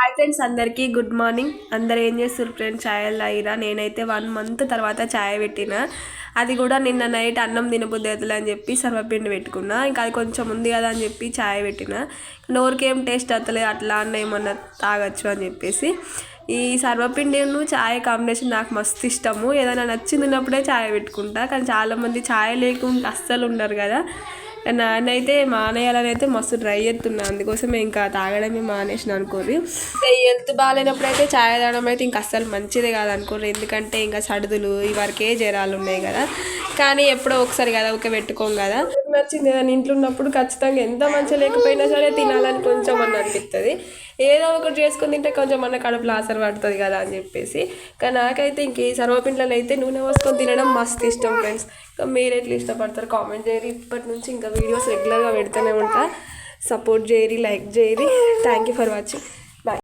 Hi friends అందరికీ good morning అందరు ఏం చేస్తారు ఫ్రెండ్స్ ఛాయ్ తాగిరా నేనైతే వన్ మంత్ తర్వాత ఛాయ్ పెట్టిన. అది కూడా నిన్న నైట్ అన్నం తినబుద్ధి అవుతుంది అని చెప్పి సర్వపిండి పెట్టుకున్నా. ఇంకా అది కొంచెం ఉంది కదా అని చెప్పి ఛాయ్ పెట్టిన. నోరుకేం టేస్ట్ అవుతలేదు అట్లా అన్న ఏమన్నా తాగొచ్చు అని చెప్పేసి. ఈ సర్వపిండిను ఛాయ్ కాంబినేషన్ నాకు మస్తు ఇష్టము. ఏదైనా నచ్చింది ఉన్నప్పుడే ఛాయ్ పెట్టుకుంటా. కానీ చాలామంది ఛాయ్ లేకుండా అస్సలు ఉండరు కదా. నానైతే మానేయాలని అయితే మస్తు ట్రై చేస్తున్నా. అందుకోసమే ఇంకా తాగడమే మానేసిన అనుకోరు హెల్త్ బాగాలేనప్పుడు అయితే ఛాయ్ తాగడం అయితే ఇంకా అస్సలు మంచిదే కాదు అనుకోరు ఎందుకంటే ఇంకా సడుదులు ఇవరకే జ్వరాలు ఉన్నాయి కదా. కానీ ఎప్పుడో ఒకసారి కదా ఒక పెట్టుకోం కదా. నచ్చింది? ఏదైనా ఇంట్లో ఉన్నప్పుడు ఖచ్చితంగా ఎంత మంచిగా లేకపోయినా సరే తినాలని కొంచెం అని అనిపిస్తుంది. ఏదో ఒకటి చేసుకుని తింటే కొంచెం అన్న కడుపులో ఆసర పడుతుంది కదా అని చెప్పేసి. కానీ నాకైతే ఇంక ఈ సర్వపిండ్లలో అయితే నూనె పోసుకొని తినడం మస్తు ఇష్టం ఫ్రెండ్స్. ఇంకా మీరు ఎట్లా ఇష్టపడతారు కామెంట్ చేయరు ఇప్పటి నుంచి ఇంకా వీడియోస్ రెగ్యులర్గా పెడుతూనే ఉంటా. సపోర్ట్ చేయరి లైక్ చేయరి థ్యాంక్ యూ ఫర్ వాచింగ్